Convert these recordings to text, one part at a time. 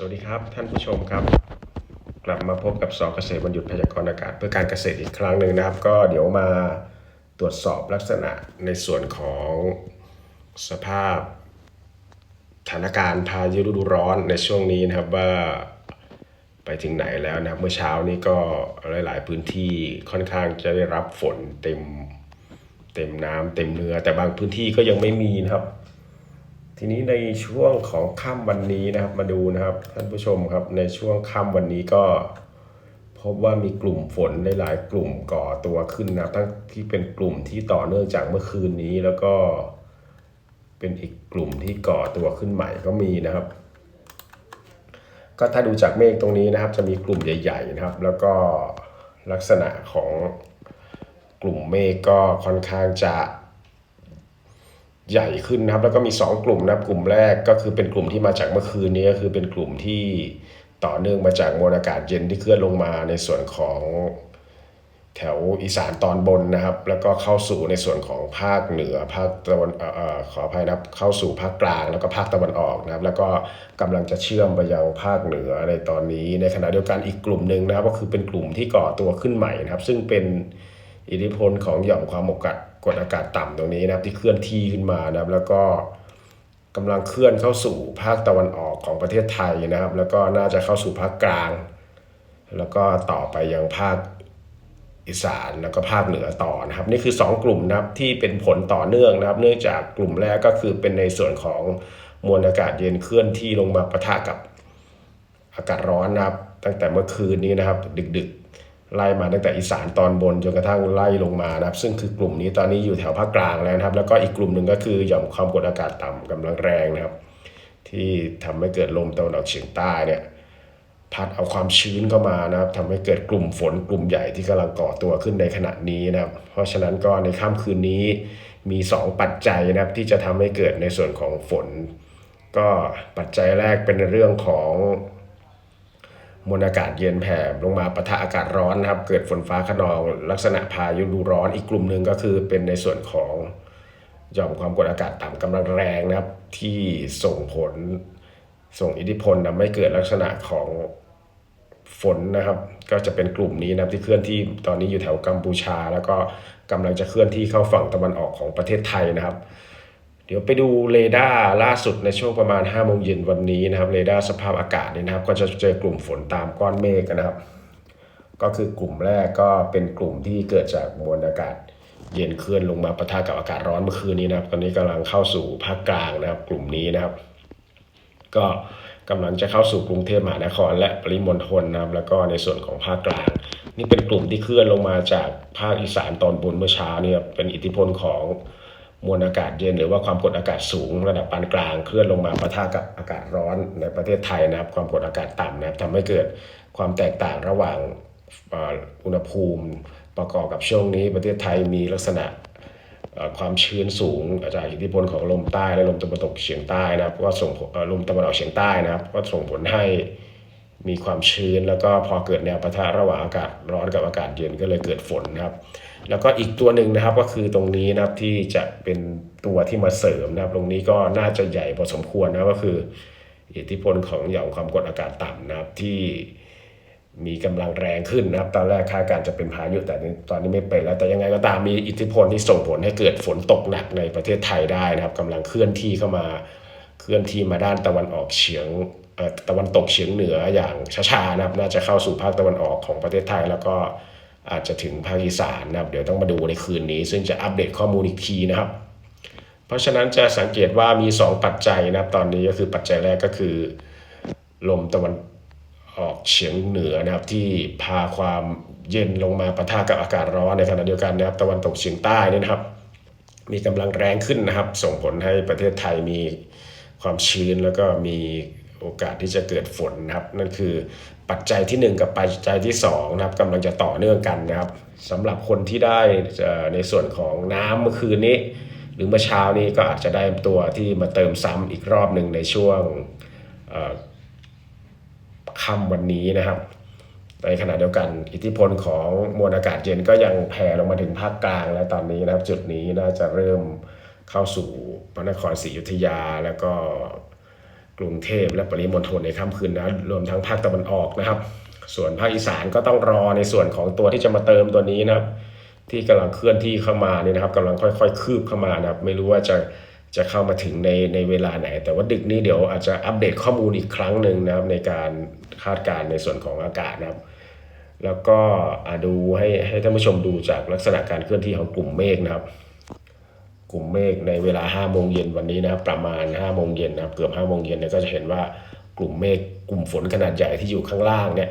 สวัสดีครับท่านผู้ชมครับ กลับมาพบกับสอเกษตรวันหยุดพยากรณ์อากาศ เพื่อการเกษตรอีกครั้งหนึ่งนะครับ ก็เดี๋ยวมาตรวจสอบลักษณะในส่วนของสภาพสถานการณ์พายุฤดูร้อนในช่วงนี้นะครับว่าไปถึงไหนแล้วนะครับเมื่อเช้านี้ก็หลาย ๆ พื้นที่ค่อนข้างจะได้รับฝนเต็มเต็มน้ำเต็มเนื้อแต่บางพื้นที่ก็ยังไม่มีนะครับ ทีนี้ในช่วงของค่ำวันนี้นะครับมาดูนะครับท่านผู้ชมครับในช่วงค่ำวันนี้ก็ พบว่ามีกลุ่มฝนหลายๆกลุ่มก่อตัวขึ้นนะทั้งที่เป็นกลุ่มที่ต่อเนื่องจากเมื่อคืนนี้แล้วก็เป็นอีกกลุ่มที่ก่อตัวขึ้นใหม่ก็มีนะครับ ก็ถ้าดูจากเมฆตรงนี้นะครับ จะมีกลุ่มใหญ่ ๆนะครับ แล้วก็ลักษณะของกลุ่มเมฆก็ค่อนข้างจะ ใหญ่ขึ้นนะครับ แล้วก็มี 2 กลุ่มนะครับกลุ่มแรกก็คือเป็นกลุ่มที่มาจากเมื่อคืนนี้ก็คือเป็นกลุ่มที่ต่อเนื่องมาจากมวลอากาศเย็นที่เคลื่อนลงมาในส่วนของแถวอีสานตอนบนนะครับ แล้วก็เข้าสู่ในส่วนของภาคเหนือภาคตะวันออขออภัยนะครับเข้าสู่ภาคกลางแล้วก็ภาคตะวันออกนะครับ แล้วก็กำลังจะเชื่อมไปยังภาคเหนือในตอนนี้ ในขณะเดียวกันอีกกลุ่มหนึ่งนะครับ ก็คือเป็นกลุ่มที่ก่อตัวขึ้นใหม่นะครับ ซึ่งเป็นอิทธิพลของหย่อมความกด กดอากาศต่ำตรงนี้นะครับที่เคลื่อนที่ขึ้นมานะครับ แล้วก็กำลังเคลื่อนเข้าสู่ภาคตะวันออกของประเทศไทยนะครับ แล้วก็น่าจะเข้าสู่ภาคกลาง แล้วก็ต่อไปยังภาคอีสานแล้วก็ภาคเหนือต่อนะครับ นี่คือ 2 กลุ่มนะครับที่เป็นผลต่อเนื่องนะครับ เนื่องจากกลุ่มแรกก็คือเป็นในส่วนของมวลอากาศเย็นเคลื่อนที่ลงมาปะทะกับอากาศร้อนนะครับ ตั้งแต่เมื่อคืนนี้นะครับ ดึกๆ ไล่มาตั้งแต่อีสานตอนบนจนกระทั่งไล่ลงมานะครับ ซึ่งคือกลุ่มนี้ตอนนี้อยู่แถวภาคกลางแล้วนะครับ แล้วก็อีกกลุ่มหนึ่งก็คือหย่อมความกดอากาศต่ำกำลังแรงนะครับ ที่ทำให้เกิดลมตะวันออกเฉียงใต้เนี่ยพัดเอาความชื้นเข้ามานะครับทำให้เกิดกลุ่มฝนกลุ่มใหญ่ที่กำลังก่อตัวขึ้นในขณะนี้นะครับ เพราะฉะนั้นก็ในค่ำคืนนี้มี 2 ปัจจัยนะครับที่จะทำให้เกิดในส่วนของฝน ก็ปัจจัยแรกเป็นเรื่องของ มวลอากาศเย็นแผ่ลงมาปะทะอากาศร้อนนะครับ เกิดฝนฟ้าขนองลักษณะพายุดูร้อนอีกกลุ่มหนึ่งก็คือเป็นในส่วนของหย่อมความกดอากาศต่ำกำลังแรงนะครับ ที่ส่งผลส่งอิทธิพลทำให้เกิดลักษณะของฝนนะครับ ก็จะเป็นกลุ่มนี้นะครับที่เคลื่อนที่ตอนนี้อยู่แถวกัมพูชา แล้วก็กำลังจะเคลื่อนที่เข้าฝั่งตะวันออกของประเทศไทยนะครับ เดี๋ยวไปดูเรดาร์ล่าสุดในช่วงประมาณ5โมงเย็นวันนี้นะครับเรดาร์สภาพอากาศเนี่ยนะครับ ก็จะเจอกลุ่มฝนตามก้อนเมฆนะครับ ก็คือกลุ่มแรกก็เป็นกลุ่มที่เกิดจากมวลอากาศเย็นเคลื่อนลงมาปะทะกับอากาศร้อนเมื่อคืนนี้นะครับ ตอนนี้กำลังเข้าสู่ภาคกลางนะครับ กลุ่มนี้นะครับ ก็กำลังจะเข้าสู่กรุงเทพมหานคร และปริมณฑลนะครับ แล้วก็ในส่วนของภาคกลาง นี่เป็นกลุ่มที่เคลื่อนลงมาจากภาคอีสานตอนบนเมื่อเช้าเนี่ยเป็นอิทธิพลของ มวลอากาศเย็นหรือว่าความกดอากาศสูงระดับปานกลางเคลื่อนลงมาปะทะกับอากาศร้อนในประเทศไทยนะครับความกดอากาศต่ำนะครับทำให้เกิดความแตกต่างระหว่างอุณหภูมิประกอบกับช่วงนี้ประเทศไทยมีลักษณะความชื้นสูงจากอิทธิพลของลมใต้และลมตะวันตกเฉียงใต้นะครับก็ส่งลมตะวันออกเฉียงใต้นะครับก็ส่งผลให้ มีความชื้นแล้วก็พอเกิดแนวปะทะระหว่างอากาศร้อนกับอากาศเย็นก็เลยเกิดฝนนะครับ แล้วก็อีกตัวหนึ่งนะครับก็คือตรงนี้นะครับที่จะเป็นตัวที่มาเสริมนะครับ ตรงนี้ก็น่าจะใหญ่พอสมควรนะก็คือ อิทธิพลของหย่อมความกดอากาศต่ำนะครับที่มีกำลังแรงขึ้นนะครับ ตอนแรกคาดการณ์จะเป็นพายุแต่ตอนนี้ไม่เป็นแล้วแต่ยังไงก็ตามมีอิทธิพลที่ส่งผลให้เกิดฝนตกหนักในประเทศไทยได้นะครับกำลังเคลื่อนที่เข้ามาเคลื่อนที่มาด้านตะวันออกเฉียง ตะวันตกเฉียงเหนืออย่างช้าๆนะครับ น่าจะเข้าสู่ภาคตะวันออกของประเทศไทย แล้วก็อาจจะถึงภาคอีสานนะครับ เดี๋ยวต้องมาดูในคืนนี้ ซึ่งจะอัปเดตข้อมูลอีกทีนะครับ เพราะฉะนั้นจะสังเกตว่ามี 2 ปัจจัยนะครับ ตอนนี้ก็คือปัจจัยแรกก็คือ ลมตะวันออกเฉียงเหนือนะครับที่พาความเย็นลงมาปะทะกับอากาศร้อนในขณะเดียวกันนะครับ ตะวันตกเฉียงใต้นี่นะครับ มีกำลังแรงขึ้นนะครับ ส่งผลให้ประเทศไทยมีความชื้นแล้วก็มี โอกาสที่จะเกิดฝนนะครับ นั่นคือปัจจัยทีหนึ่1 กับปัจจัยที่2นะครับกำลังจะต่อเนื่องกันนะครับสำหรับคนที่ได้ในส่วนของน้ำเมื่อคืนนี้ หรือเมื่อเช้านี้ก็อาจจะได้ตัวที่มาเติมซ้ำอีกรอบหนึ่งในช่วงค่ำวันนี้นะครับ ในขณะเดียวกันอิทธิพลของมวลอากาศเย็นก็ยังแผ่ลงมาถึงภาคกลางและตอนนี้นะครับ จุดนี้น่าจะเริ่มเข้าสู่พระนครศรีอยุธยาแล้วก็ กรุงเทพและปริมณฑลในค่ำคืนนะรวมทั้งภาคตะวันออกนะครับ ส่วนภาคอีสานก็ต้องรอในส่วนของตัวที่จะมาเติมตัวนี้นะครับ ที่กำลังเคลื่อนที่เข้ามาเนี่ยนะครับกำลังค่อยๆ คืบเข้ามานะครับ ไม่รู้ว่าจะจะเข้ามาถึงในในเวลาไหน แต่ว่าดึกนี้เดี๋ยวอาจจะอัปเดตข้อมูลอีกครั้งหนึ่งนะครับ ในการคาดการณ์ในส่วนของอากาศนะครับ แล้วก็อ่าดูให้ให้ท่านผู้ชมดูจากลักษณะการเคลื่อนที่ของกลุ่มเมฆนะครับ กลุ่มเมฆในเวลา5โมงเย็นวันนี้นะครับประมาณ5โมงเย็นนะครับเกือบ5โมงเย็นเนี่ยก็จะเห็นว่ากลุ่มเมฆกลุ่มฝนขนาดใหญ่ที่อยู่ข้างล่างเนี่ย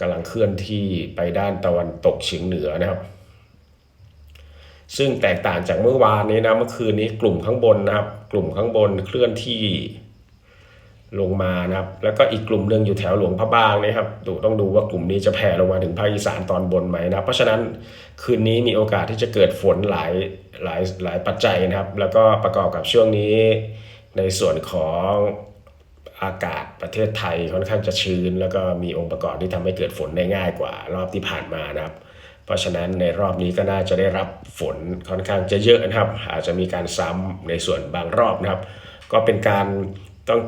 กำลังเคลื่อนที่ไปด้านตะวันตกเฉียงเหนือนะครับ ซึ่งแตกต่างจากเมื่อวานนี้นะเมื่อคืนนี้กลุ่มข้างบนนะครับ กลุ่มข้างบนเคลื่อนที่ ลงมานะครับ แล้วก็อีกกลุ่มหนึ่งอยู่แถวหลวงพระบางนะครับดูต้องดูว่ากลุ่มนี้จะแผ่ลงมาถึงภาคอีสานตอนบนไหมนะครับเพราะฉะนั้นคืนนี้มีโอกาสที่จะเกิดฝนหลายหลายหลายปัจจัยนะครับ แล้วก็ประกอบกับช่วงนี้ในส่วนของอากาศประเทศไทยค่อนข้างจะชื้น แล้วก็มีองค์ประกอบที่ทำให้เกิดฝนได้ง่ายกว่ารอบที่ผ่านมานะครับ เพราะฉะนั้นในรอบนี้ก็น่าจะได้รับฝนค่อนข้างจะเยอะนะครับ อาจจะมีการซ้ำในส่วนบางรอบนะครับ ก็เป็นการต้อง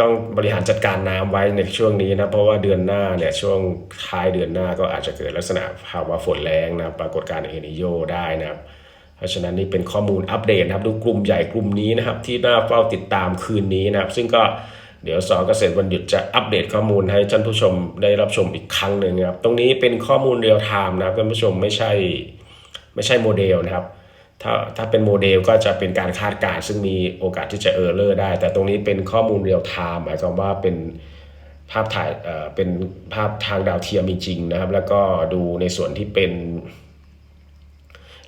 ต้องบริหารจัดการน้ำไว้ในช่วงนี้นะเพราะว่าเดือนหน้าเนี่ยช่วงท้ายเดือนหน้าก็อาจจะเกิดลักษณะภาวะฝนแรงนะปรากฏการณ์เอนิโยได้นะครับเพราะฉะนั้นนี่เป็นข้อมูลอัปเดตนะครับดูกลุ่มใหญ่กลุ่มนี้นะครับ ที่น่าเฝ้าติดตามคืนนี้นะครับ ซึ่งก็เดี๋ยวสอเกษตรวันหยุดจะอัปเดตข้อมูลให้ท่านผู้ชมได้รับชมอีกครั้งหนึ่งนะครับ ตรงนี้เป็นข้อมูลเรียลไทม์นะครับท่านผู้ชมไม่ใช่ไม่ใช่โมเดลนะครับ ถ้าถ้าเป็นโมเดลก็จะเป็นการคาดการณ์ซึ่งมีโอกาสที่จะเออร์เลอร์ได้ แต่ตรงนี้เป็นข้อมูลเรียลไทม์หมายความว่าเป็นภาพถ่ายเอ่อเป็นภาพทางดาวเทียมจริงๆนะครับ แล้วก็ดูในส่วนที่เป็น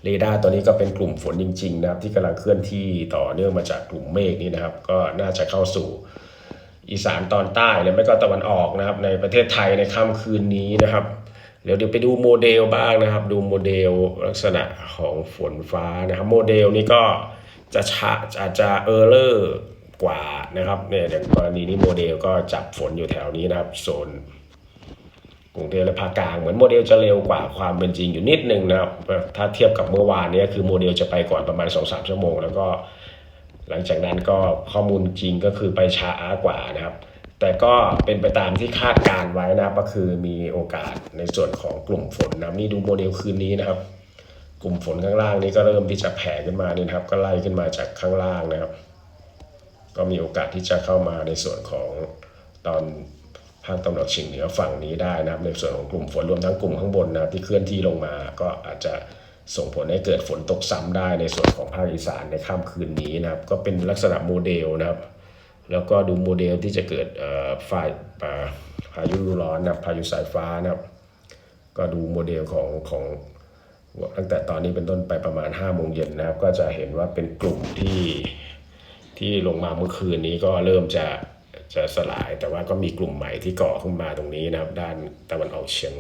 เรดาร์ตัวนี้ก็เป็นกลุ่มฝนจริง ๆ นะครับ ที่กำลังเคลื่อนที่ต่อเนื่องมาจากกลุ่มเมฆนี้นะครับ ก็น่าจะเข้าสู่อีสานตอนใต้หรือไม่ก็ตะวันออกนะครับ ในประเทศไทยในค่ำคืนนี้นะครับ ดี๋ยวเดี๋ยวไปดูโมเดลบ้างนะครับ ดูโมเดลลักษณะของฝนฟ้านะครับ โมเดลนี้ก็จะช้าอาจจะเออร์เลอร์กว่านะครับเนี่ยอย่างกรณีนี้โมเดลก็จับฝนอยู่แถวนี้นะครับโซนกรุงเทพและภาคกลางเหมือนโมเดลจะเร็วกว่าความเป็นจริงอยู่นิดนึงนะครับถ้าเทียบกับเมื่อวานนี้คือโมเดลจะไปก่อนประมาณ 2-3 ชั่วโมง แล้วก็ หลังจากนั้นก็ข้อมูลจริงก็คือไปช้ากว่านะครับ แต่ก็เป็นไปตามที่คาดการไว้นะครับก็คือมีโอกาสในส่วนของกลุ่มฝนนะนี่ดูโมเดลคืนนี้นะครับ กลุ่มฝนข้างล่างนี้ก็เริ่มที่จะแผ่ขึ้นมานี่นะครับ ก็ไล่ขึ้นมาจากข้างล่างนะครับ ก็มีโอกาสที่จะเข้ามาในส่วนของตอนภาคตะวันออกเฉียงเหนือฝั่งนี้ได้นะครับ ในส่วนของกลุ่มฝนรวมทั้งกลุ่มข้างบนนะที่เคลื่อนที่ลงมา ก็อาจจะส่งผลให้เกิดฝนตกซ้ำได้ในส่วนของภาคอีสานในค่ำคืนนี้นะครับ ก็เป็นลักษณะโมเดลนะครับ แล้วก็ดูโมเดลที่จะเกิดฝ่ายพายุฤดูร้อนนะพายุสายฟ้านะครับ ก็ดูโมเดลของของตั้งแต่ตอนนี้เป็นต้นไปประมาณ5โมงเย็นนะครับ ก็จะเห็นว่าเป็นกลุ่มที่ที่ลงมาเมื่อคืนนี้ก็เริ่มจะจะสลาย แต่ว่าก็มีกลุ่มใหม่ที่ก่อขึ้นมาตรงนี้นะครับ ด้านตะวันออกเฉียง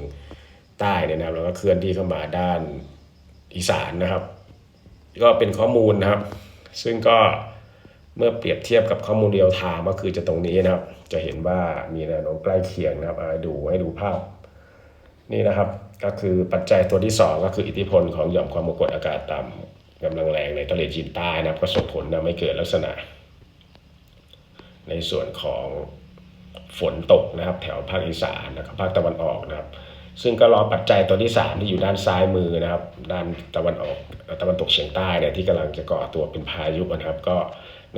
ใต้เนี่ยนะครับ แล้วก็เคลื่อนที่เข้ามาด้านอีสานนะครับ ก็เป็นข้อมูลนะครับ ซึ่งก็ เมื่อเปรียบเทียบกับข้อมูลเรียลไทม์ก็คือจะตรงนี้นะครับ จะเห็นว่ามีแนวโน้มใกล้เคียงนะครับดูให้ดูภาพ นี่นะครับก็คือปัจจัยตัวที่ 2 ก็คืออิทธิพลของหย่อมความกดอากาศต่ำกำลังแรงในทะเลจีนใต้นะครับ ก็ส่งผลทำให้เกิดลักษณะ ในส่วนของฝนตกนะครับ แถวภาคอีสานนะครับภาคตะวันออกนะครับ ซึ่งก็รอปัจจัยตัวที่ 3 ที่อยู่ด้านซ้ายมือนะครับ ด้านตะวันออกตะวันตกเฉียงใต้เนี่ยที่กำลังจะก่อตัวเป็นพายุนะครับ ก็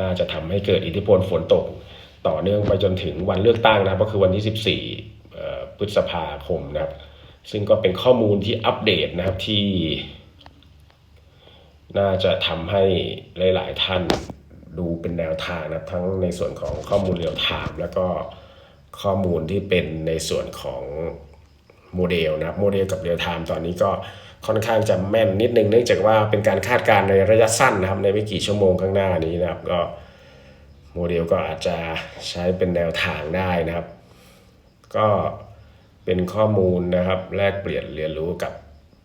น่าจะทำให้เกิดอิทธิพลฝนตก ต่อเนื่องไปจนถึงวันเลือกตั้งนะครับก็คือวันที่ 14เอ่พฤษภาคมนะครับ ซึ่งก็เป็นข้อมูลที่อัปเดตนะครับที่ น่าจะทำให้หลาย ๆ ท่านดูเป็นแนวทางนะทั้งในส่วนของข้อมูลเรียลไทม์แล้วก็ข้อมูลที่เป็นในส่วนของโมเดลนะครับโมเดลกับเรียลไทม์ตอนนี้ก็ ค่อนข้างจะแม่นนิดนึงเนื่องจากว่าเป็นการคาดการณ์ในระยะสั้นนะครับในไม่กี่ชั่วโมงข้างหน้านี้นะครับก็โมเดลก็อาจจะใช้เป็นแนวทางได้นะครับ ก็เป็นข้อมูลนะครับแลกเปลี่ยนเรียนรู้กับ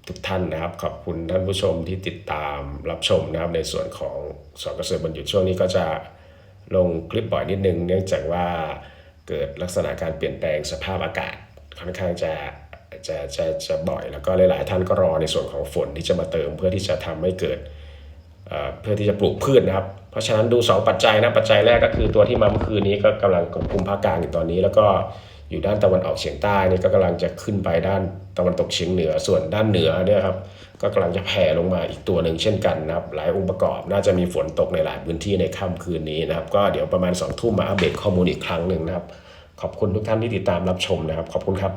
ทุกท่านนะครับ ขอบคุณท่านผู้ชมที่ติดตามรับชมนะครับ ในส่วนของสอนเกษตรบรรยุทธ์ช่วงนี้ก็จะลงคลิปบ่อยนิดนึง เนื่องจากว่าเกิดลักษณะการเปลี่ยนแปลงสภาพอากาศค่อนข้างจะ จะจะจะบ่อยแล้วก็หลาย ๆ ท่านก็รอในส่วนของฝนที่จะมาเติมเพื่อที่จะทำให้เกิดเพื่อที่จะปลูกพืชนะครับ เพราะฉะนั้นดู 2 ปัจจัยนะปัจจัยแรกก็คือตัวที่มาเมื่อคืนนี้ก็กำลังกลุ่มภาคกลางอยู่ตอนนี้ แล้วก็อยู่ด้านตะวันออกเฉียงใต้นี่ก็กำลังจะขึ้นไปด้านตะวันตกเฉียงเหนือส่วนด้านเหนือเนี่ยครับก็กำลังจะแผ่ลงมาอีกตัวหนึ่งเช่นกันนะครับ หลายองค์ประกอบน่าจะมีฝนตกในหลายพื้นที่ในค่ำคืนนี้นะครับ ก็เดี๋ยวประมาณ2องทุ่มมาอัปเดตข้อมูลอีกครั้งหนึ่งนะครับ ขอบคุณทุกท่านที่ติดตามรับชมนะครับ ขอบคุณครับ